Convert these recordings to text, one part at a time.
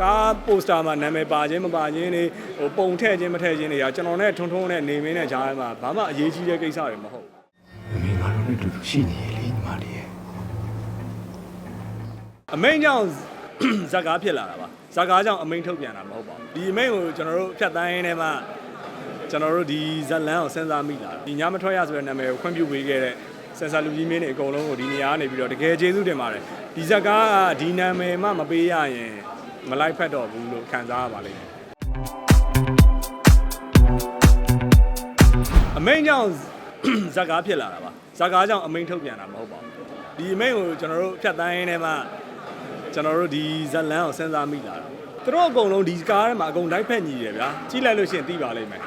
ကားပိုစတာမှာနာမည်ပါခြင်းမပါခြင်းတွေဟိုပုံထည့်ခြင်းမထည့်ခြင်းတွေကကျွန်တော်နဲ့ထုံထုံနဲ့နေမင်းနဲ့ဂျားမှာဘာမှအရေးကြီးတဲ့ကိစ္စတွေမဟုတ်ဘူးမင်းငါတို့နဲ့တူတူရှိနေလေညီမလေးရဲ့အမိန်ကြောင့်ဇက်ကားဖြစ်လာတာပါဇက်ကားကြောင့်အမိန်ထုတ်ပြန်တာမဟုတ်ပါဘူးဒီအမိန်ကိုကျွန်တော်တို့ဖြတ်တိုင်းရင်းထဲမှာကျွန်တော်တို့ဒီဇက်လန်ကိုစဉ်းစားမိလာတာဒီညမထွက်ရဆိုတဲ့နာမည်ကိုခွင့်ပြုပေးခဲ့တဲ့ဆန်ဆာလူကြီးမင်းတွေအကုန်လုံးကိုဒီနေရာကနေပြီးတော့တကယ်ကျေးဇူးတင်ပါတယ်ဒီဇက်ကားကဒီနာမည်မှမပေးရရင် မလိုက်ဖက်တော့ဘူးလို့ခံစားရပါလိမ့်မယ်အမိန်ကြောင့်ဇက်ကားဖြစ်လာတာပါဇက်ကားကြောင့်အမိန်ထုတ်ပြန်တာမဟုတ်ပါဘူးဒီအမိန်ကိုကျွန်တော်တို့ဖြတ်တိုင်းရင်းထဲမှာကျွန်တော်တို့ဒီဇက်လန်ကိုစဉ်းစားမိလာတာသူတို့အကုန်လုံးဒီကားထဲမှာအကုန်တိုင်းဖက်ညီတယ်ဗျာကြည့်လိုက်လို့ရှိရင်သိပါလိမ့်မယ်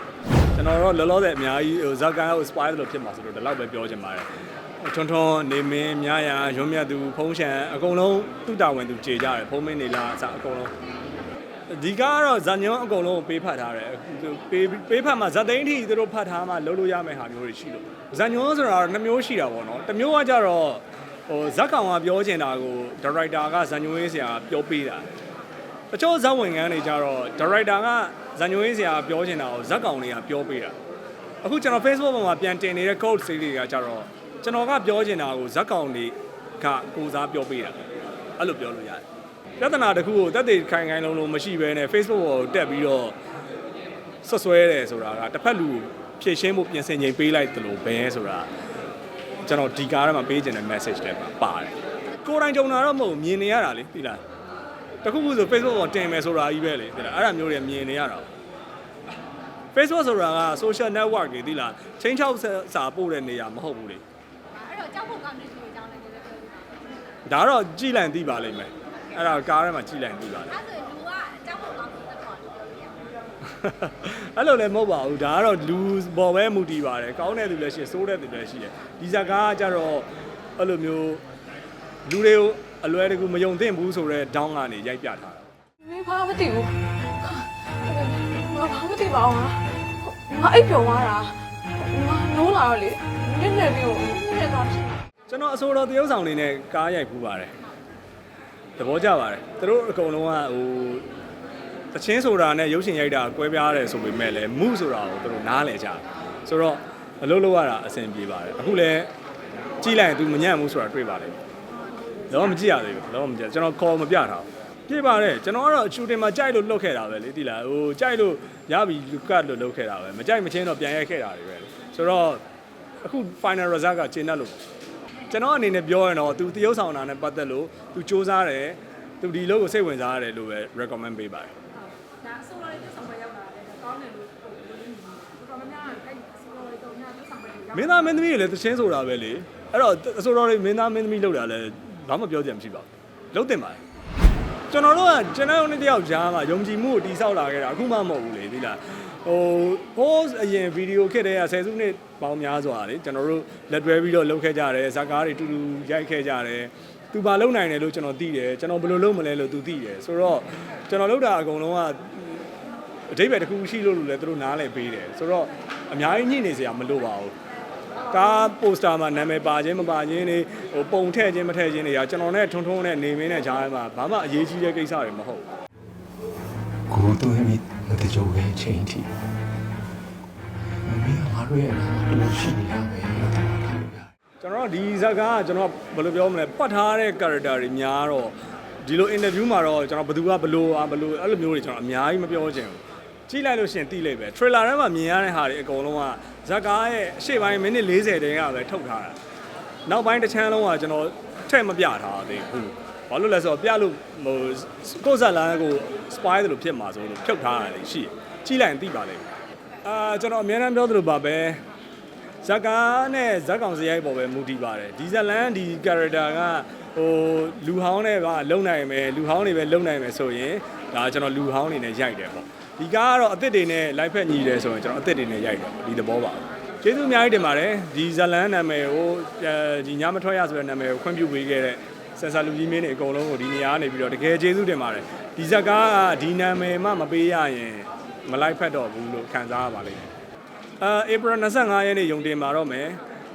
ကျွန်တော်တို့လောလောဆယ်အများကြီးဟိုဇက်ကန်ကို spy လို့ဖြစ်မှာဆိုတော့ဒီလောက်ပဲပြောချင်ပါတယ် ထွန်းထွန်းနေမင်းမြားရရုံးမြတ်သူဖုံးရှံအကုန်လုံးသူ့တာဝန်သူခြေကြတယ်ဖုံးမင်းနေလားအစအကုန်လုံးဒီကားကတော့ဇန်ညွန်းအကုန်လုံးကိုပေးဖတ်ထားတယ်ပေးပေးဖတ်မှာဇက်သိန်းထိသူတို့ဖတ်ထားမှလုံးလို့ရမယ့်ဟာမျိုးတွေရှိလို့ဇန်ညွန်းဆိုတာတော့နှစ်မျိုးရှိတာပေါ့နော်တစ်မျိုးကကြတော့ဟိုဇက်ကောင်ကပြောချင်တာကိုဒါရိုက်တာကဇန်ညွန်းရေးဆရာပြောပေးတာတချို့ဇက်ဝင်ခန်းတွေကြတော့ဒါရိုက်တာကဇန်ညိုရင်းဆရာပြောချင်တာကိုဇက်ကောင်တွေကပြောပေးတာအခုကျွန်တော် Facebook ပေါ်မှာပြန်တင်နေတဲ့ code လေးတွေကကြတော့ ကျွန်တော်ကပြောချင်တာကိုဇက်ကောင်တွေကကိုစားပြောပေးတာအဲ့လိုပြောလို့ရတယ်ပြဿနာတစ်ခုကိုတက်သေးခိုင်ခိုင်လုံးလုံးမရှိဘဲနဲ့ Facebook ပေါ်တက်ပြီးတော့ဆွဆွဲတယ်ဆိုတာကတစ်ဖက်လူဖြည့်ရှင်းဖို့ပြင်ဆင်ချိန်ပေးလိုက်တယ်လို့ပဲဆိုတာကျွန်တော်ဒီကားထဲမှာပေးချင်တဲ့ message တွေပါပါတယ်ကိုယ်တိုင်ကြုံတာတော့မဟုတ်ဘူးမြင်နေရတာလေသိလားတခုခုဆို Facebook ပေါ်တင်မယ်ဆိုတာကြီးပဲလေသိလားအဲ့ဒါမျိုးတွေမြင်နေရတာ Facebook ဆိုတာက social network တွေသိလားချင်းချောက်စာပို့တဲ့နေရာမဟုတ်ဘူးလေအဲ့ တော့ကြောက်ဖို့ကောင်းတဲ့သူတွေကြောင်းလည်းပြောပြောပြပါဒါတော့ကြည်လန့်သိပါလိမ့်မယ်အဲ့ဒါကားထဲမှာကြည်လန့်သိပါလိမ့်အဲ့ဆိုလူကကြောက်ဖို့ကောင်းတဲ့သက်ပေါ်လို့ပြောပြရမယ်အဲ့လိုလည်းမဟုတ်ပါဘူးဒါကတော့လူပေါ်ပဲမူတည်ပါတယ်ကောင်းတဲ့သူလည်းရှိတယ်ဆိုးတဲ့သူလည်းရှိတယ်ဒီဇာကားကကြတော့အဲ့လိုမျိုးလူတွေကိုအလွယ်တကူမယုံသင့်ဘူးဆိုတော့ဒေါင်းကနေရိုက်ပြထားတာမင်းဘာမသိဘူးငါဘာမသိပါဘူးငါအိပ်ပျော်သွားတာငါနိုးလာတော့လေနည်းနည်းပြီး ကျွန်တော်အစိုးရတရုပ်ဆောင်နေနဲ့ကားရိုက်ဖူးပါတယ်သဘောကျပါတယ်သူတို့အကုန်လုံးကဟိုတချင်းဆိုတာနဲ့ရုပ်ရှင်ရိုက်တာကွဲပြားတယ်ဆိုပေမဲ့လည်းမှုဆိုတာကိုသူတို့နားလည်ကြတယ်ဆိုတော့အလုပ်လုပ်ရတာအဆင်ပြေပါတယ်အခုလည်းကြည့်လိုက်ရင် तू မညံ့ဘူးဆိုတာတွေ့ပါလိမ့်မယ်တော့မကြည့်ရသေးဘူးတော့မကြည့်ကျွန်တော်ခေါ်မပြထားဘူးပြပါတယ်ကျွန်တော်ကတော့အချူတင်မှာကြိုက်လို့လုပ်ခဲ့တာပဲလေတိလားဟိုကြိုက်လို့ရပြီလူကတ်လို့လုပ်ခဲ့တာပဲမကြိုက်မချင်းတော့ပြန်ရိုက်ခဲ့တာတွေပဲလေဆိုတော့အခု final result ကကျင်းတတ်လို့ ကျွန်တော်အနေနဲ့ပြောရင်တော့ तू တရုပ်ဆောင်တာနဲ့ပတ်သက်လို့ तू စူးစမ်းတယ် तू ဒီလိုကိုစိတ်ဝင်စားရတယ်လို့ပဲ recommend ပေးပါတယ် ဒါအစိုးရလေးဆောင်ပဲရောက်လာတယ်ကောင်းတယ်လို့ပြောလို့တော်တော်များများအဲ့အစိုးရလေးတော့ညသူဆောင်ပဲရောက် မင်းသားမင်းသမီးတွေလည်းသချင်းဆိုတာပဲလေအဲ့တော့အစိုးရတွေမင်းသားမင်းသမီးလောက်တာလည်းဘာမှပြောကြမှာမရှိပါဘူးလုံးတင်ပါတယ်ကျွန်တော်တို့ကကျွန်တော်တို့တယောက်ကြားမှာယုံကြည်မှုကိုတိဆောက်လာခဲ့တာအခုမှမဟုတ်ဘူးလေဒီလား ဟို post အရင်ဗီဒီယိုခက်တဲ့ကဆယ်စုနှစ်ပေါင်းများစွာလေကျွန်တော်တို့လက်တွဲပြီးတော့လုပ်ခဲ့ကြတယ်ဇာကားတွေတူတူရိုက်ခဲ့ကြတယ်သူဘာလုပ်နိုင်တယ်လို့ကျွန်တော်သိတယ်ကျွန်တော်ဘယ်လိုလုပ်မလဲလို့သူသိတယ်ဆိုတော့ကျွန်တော်လုပ်တာအကုန်လုံးကအတိပ္ပယ်တစ်ခုရှိလို့လို့လည်းသူတို့နားလည်ပေးတယ်ဆိုတော့အများကြီးညှိနေစရာမလိုပါဘူးကားပိုစတာမှာနာမည်ပါခြင်းမပါခြင်းတွေဟိုပုံထည့်ခြင်းမထည့်ခြင်းတွေကကျွန်တော်နဲ့ထုံထုံနဲ့နေမင်းနဲ့ဂျားမှာဘာမှအရေးကြီးတဲ့ကိစ္စတွေမဟုတ်ဘူးကိုတို့မိမ တကြိုပဲချိန်ထိမင်းငါတို့ရဲ့အနာတူရှိနေတာပဲလို့သဘောထားလို့ရတယ်ကျွန်တော်တို့ဒီဇာတ်ကားကကျွန်တော်ဘယ်လိုပြောမလဲပတ်ထားတဲ့ character တွေများတော့ဒီလို interview မှာတော့ကျွန်တော်ဘယ်သူကဘယ်လိုအားဘယ်လိုအဲ့လိုမျိုးတွေကျွန်တော်အများကြီးမပြောချင်ဘူးကြည့်လိုက်လို့ရှရင်သိလိုက်ပဲ trailer ထဲမှာမြင်ရတဲ့ဟာတွေအကုန်လုံးကဇာတ်ကားရဲ့အရှေ့ပိုင်းမိနစ်40တည်းကပဲထုတ်ထားတာနောက်ပိုင်းတစ်ချမ်းလုံးကကျွန်တော်ထည့်မပြထားသေးဘူး ဘာလို့လဲဆိုတော့ပြလို့ဟိုကိုယ်စားလမ်းကို spy တယ်လို့ဖြစ်မှာဆိုလို့ဖြုတ်ထားတာလေရှိတယ်ကြီးလိုက်ရင်သိပါလိမ့်မယ်အာကျွန်တော်အများအားပြောသလိုပါပဲဇက်ကားနဲ့ဇက်ကောင်စရိုက်ပေါ်ပဲမူတည်ပါတယ်ဒီဇလန်ဒီ character ကဟိုလူဟောင်းနဲ့ကလုံနိုင်မယ်လူဟောင်းတွေပဲလုံနိုင်မယ်ဆိုရင်ဒါကျွန်တော်လူဟောင်းတွေနဲ့ရိုက်တယ်ပေါ့ဒီကားကတော့အစ်စ်တွေနဲ့ live ဖက်ညီတယ်ဆိုရင်ကျွန်တော်အစ်စ်တွေနဲ့ရိုက်တယ်ဒီသဘောပါကျေးဇူးအများကြီးတင်ပါတယ်ဒီဇလန်နာမည်ကိုဒီညမထွက်ရဆိုတဲ့နာမည်ကိုခွင့်ပြုပေးခဲ့တဲ့ ဆန်ဆာလူကြီးမင်းတွေအကုန်လုံးကိုဒီနေရာကနေပြီးတော့တကယ်ကျေးဇူးတင်ပါတယ်ဒီဇက်ကားကဒီနာမည်မှမပေးရရင်မလိုက်ဖက်တော့ဘူးလို့ခံစားရပါလိမ့်မယ်အဲဧပြီ25ရက်နေ့ယုံတင်มาတော့မယ်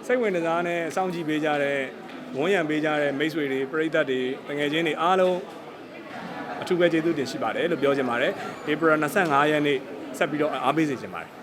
စိတ်ဝင်စားနဲ့စောင့်ကြည့်ပေးကြတဲ့ဝန်းရံပေးကြတဲ့မိတ်ဆွေတွေပရိသတ်တွေတငယ်ချင်းတွေအားလုံးအထူးပဲကျေးဇူးတင်ရှိပါတယ်လို့ပြောချင်ပါတယ်ဧပြီ25ရက်နေ့ဆက်ပြီးတော့အားပေးစေချင်ပါတယ်